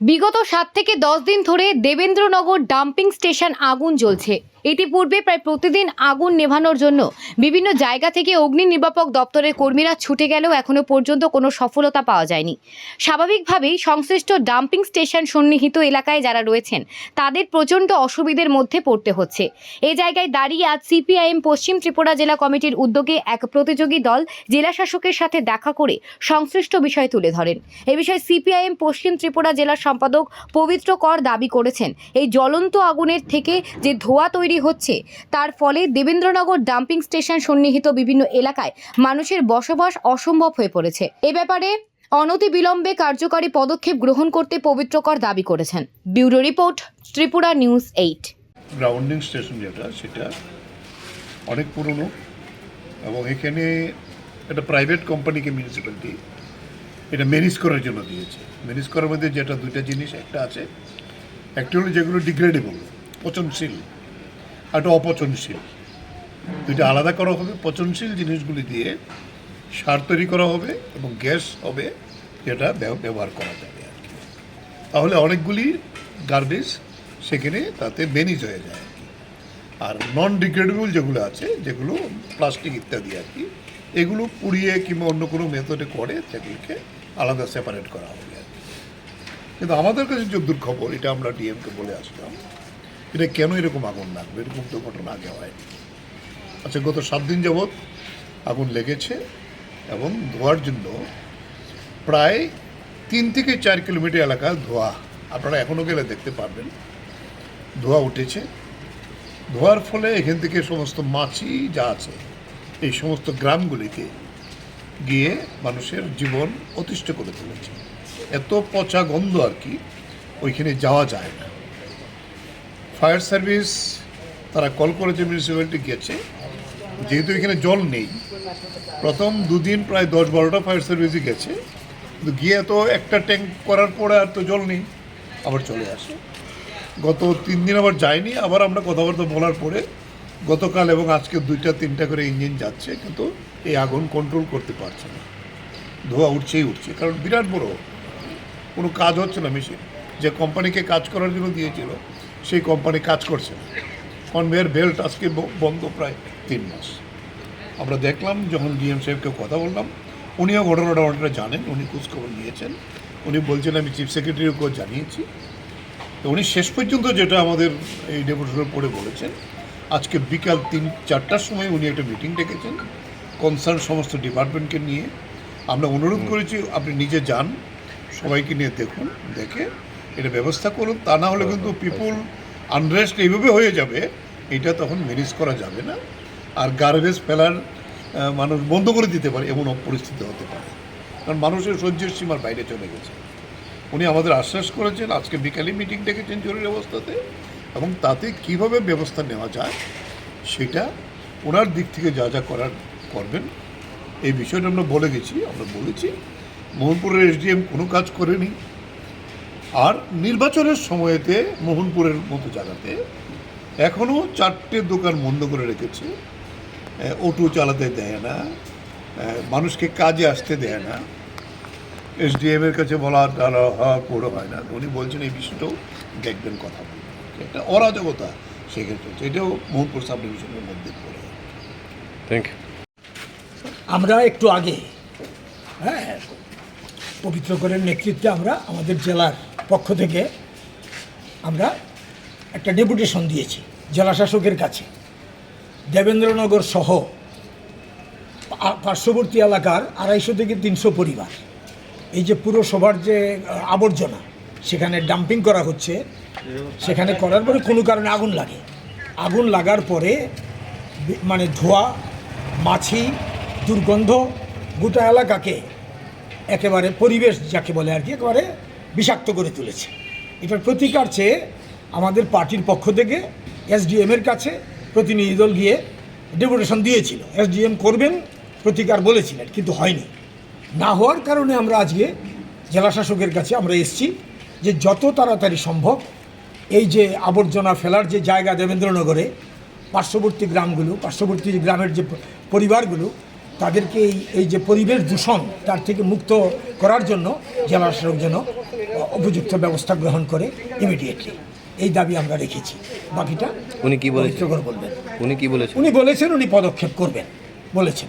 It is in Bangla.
বিগত সাত থেকে দশ দিন ধরে দেবেন্দ্রনগর ডাম্পিং স্টেশন আগুন জ্বলছে। ইতিপূর্বে প্রায় প্রতিদিন আগুন নেভানোর জন্য বিভিন্ন জায়গা থেকে অগ্নি নির্বাপক দপ্তরের কর্মীরা ছুটে গেলেও এখনও পর্যন্ত কোনো সফলতা পাওয়া যায়নি। স্বাভাবিকভাবেই সংশ্লিষ্ট ডাম্পিং স্টেশন সন্নিহিত এলাকায় যারা রয়েছেন, তাদের প্রচণ্ড অসুবিধের মধ্যে পড়তে হচ্ছে। এই জায়গায় দাঁড়িয়ে আজ সিপিআইএম পশ্চিম ত্রিপুরা জেলা কমিটির উদ্যোগে এক প্রতিযোগী দল জেলা শাসকের সাথে দেখা করে সংশ্লিষ্ট বিষয় তুলে ধরেন। এ বিষয়ে সিপিআইএম পশ্চিম ত্রিপুরা জেলার সম্পাদক পবিত্র কর দাবি করেছেন, এই জ্বলন্ত আগুনের থেকে যে ধোঁয়া তৈরি হচ্ছে। তার ফলে দেবেন্দ্রনগর ডাম্পিং স্টেশন সন্নিহিত বিভিন্ন এলাকায় মানুষের বসবাস অসম্ভব হয়ে পড়েছে। এ ব্যাপারে অনতি বিলম্বে কার্যকারী পদক্ষেপ গ্রহণ করতে পবিত্রকর দাবি করেছেন। Bureau report, Tripura news eight. Grounding station যেটা, সেটা অনেক পুরনো এবং এখানে একটা প্রাইভেট কোম্পানিকে মিউনিসিপ্যালিটি এটা ম্যানেজ করার জন্য দিয়েছে। ম্যানেজ করার মধ্যে যেটা দুইটা জিনিস, একটা আছে হলো যেগুলো ডিগ্রেডেবল পচনশীল। একটা অপচনশীল। দুইটা আলাদা করা হবে, পচনশীল জিনিসগুলি দিয়ে সার তৈরি করা হবে এবং গ্যাস হবে যেটা ব্যবহার করা যাবে আর কি। তাহলে অনেকগুলি গার্বেজ সেখানে তাতে ম্যানেজ হয়ে যায় আর কি। আর নন ডিগ্রেডেবল যেগুলো আছে, যেগুলো প্লাস্টিক ইত্যাদি আর কি, এগুলো পুড়িয়ে কিংবা অন্য কোনো মেথডে করে, সেগুলোকে আলাদা সেপারেট করা হবে আর কি। কিন্তু আমাদের কাছে যদ্দূর খবর এটা আমরা ডিএমকে বলে আসলাম এটা কেন এরকম আগুন লাগবে এরকম তো ঘটনা আগে হয়নি আচ্ছা গত সাত দিন যাবৎ আগুন লেগেছে এবং ধোয়ার জন্য প্রায় তিন থেকে চার কিলোমিটার এলাকা ধোয়া। আপনারা এখনও গেলে দেখতে পারবেন। ধোয়া উঠেছে। ধোয়ার ফলে এখান থেকে সমস্ত মাছি যা আছে, এই সমস্ত গ্রামগুলিতে গিয়ে মানুষের জীবন অতিষ্ঠ করে তুলেছে। এত পচা গন্ধ আর কি ওইখানে যাওয়া যায় না। ফায়ার সার্ভিস, তারা কল করেছে মিউনিসিপ্যালিটি গেছে। যেহেতু এখানে জল নেই, প্রথম দুদিন প্রায় দশ বারোটা ফায়ার সার্ভিসই গেছে। কিন্তু গিয়ে তো একটা ট্যাঙ্ক করার পরে আর তো জল নেই, আবার চলে আসে। গত তিন দিন আবার যায়নি, আবার আমরা কথাবার্তা বলার পরে গতকাল এবং আজকে দুইটা, তিনটা করে ইঞ্জিন যাচ্ছে, কিন্তু এই আগুন কন্ট্রোল করতে পারছে না। ধোয়া উঠছেই উঠছে, কারণ বিরাট বড়। কোনো কাজ হচ্ছে না মেশিন যে কোম্পানিকে কাজ করার জন্য দিয়েছিল সেই কোম্পানি কাজ করছে। কনভেয়ার বেল্ট আজকে বন্ধ প্রায় তিন মাস। আমরা দেখলাম যখন ডিএম সাহেবকে কথা বললাম উনিও ঘটনাটা অনেকটা জানেন উনি খোঁজখবর নিয়েছেন। উনি বলছেন আমি চিফ সেক্রেটারিকেও জানিয়েছি। তো উনি শেষ পর্যন্ত যেটা আমাদের এই ডেপুটেশনের পড়ে বলেছেন আজকে বিকাল তিন চারটার সময় উনি একটা মিটিং ডেকেছেন কনসার্ন সমস্ত ডিপার্টমেন্টকে নিয়ে। আমরা অনুরোধ করেছি আপনি নিজে যান সবাইকে নিয়ে দেখুন দেখে এটা ব্যবস্থা করুন তা না হলে কিন্তু পিপুল আনরেস্ট এইভাবে হয়ে যাবে এটা তখন ম্যানেজ করা যাবে না। আর গার্বেজ ফেলার মানুষ বন্ধ করে দিতে পারে এমন পরিস্থিতি হতে পারে। কারণ মানুষের সহ্যের সীমার বাইরে চলে গেছে। উনি আমাদের আশ্বাস করেছেন আজকে বিকালে মিটিং ডেকেছেন জরুরি অবস্থাতে এবং তাতে কীভাবে ব্যবস্থা নেওয়া যায় সেটা ওনার দিক থেকে যা যা করার করবেন এই বিষয়টা আমরা বলে গেছি আমরা বলেছি। মোহনপুরের এসডিএম কোনো কাজ করেনি। আর নির্বাচনের সময়েতে মোহনপুরের মতো জায়গাতে এখনও চারটে দোকান বন্ধ করে রেখেছে। অটো চালাতে দেয় না। মানুষকে কাজে আসতে দেয় না। এসডিএম এর কাছে বলা টালা হওয়া পুরো হয় না। উনি বলছেন এই বিষয়টাও দেখবেন কথা বলবেন। একটা অরাজকতা সেখানে চলছে এটাও মোহনপুর সাব ডিভিশনের মধ্যে পড়ে। থ্যাংক ইউ আমরা একটু আগে হ্যাঁ পবিত্র করের নেতৃত্বে আমরা আমাদের জেলার পক্ষ থেকে আমরা একটা ডেপুটেশন দিয়েছি জেলা শাসকের কাছে। দেবেন্দ্রনগর সহ পার্শ্ববর্তী এলাকার আড়াইশো থেকে তিনশো পরিবার। এই যে পুরসভার যে আবর্জনা, সেখানে ডাম্পিং করা হচ্ছে। সেখানে করার পরে কোনো কারণে আগুন লাগে। আগুন লাগার পরে মানে ধোঁয়া, মাছি, দুর্গন্ধ গোটা এলাকাকে একেবারে পরিবেশ যাকে বলে আর কি, একেবারে বিষাক্ত করে তুলেছে। এটার প্রতিকার চেয়ে আমাদের পার্টির পক্ষ থেকে এসডিএমের কাছে প্রতিনিধি দল গিয়ে ডেপুটেশন দিয়েছিল। এসডিএম করবেন, প্রতিকার বলেছিলেন, কিন্তু হয়নি। না হওয়ার কারণে আমরা আজকে জেলা শাসকের কাছে আমরা এসেছি যে যত তাড়াতাড়ি সম্ভব এই যে আবর্জনা ফেলার যে জায়গা দেবেন্দ্রনগরে, পার্শ্ববর্তী গ্রামগুলো, পার্শ্ববর্তী গ্রামের যে পরিবারগুলো তাদেরকে এই এই যে পরিবেশ দূষণ তার থেকে মুক্ত করার জন্য জেলা শাসক যেন উপযুক্ত ব্যবস্থা গ্রহণ করে ইমিডিয়েটলি এই দাবি আমরা রেখেছি। বাকিটা উনি কি বলেছেন? বলবেন। উনি কি বলেছেন? উনি বলেছেন উনি পদক্ষেপ করবেন। বলেছেন।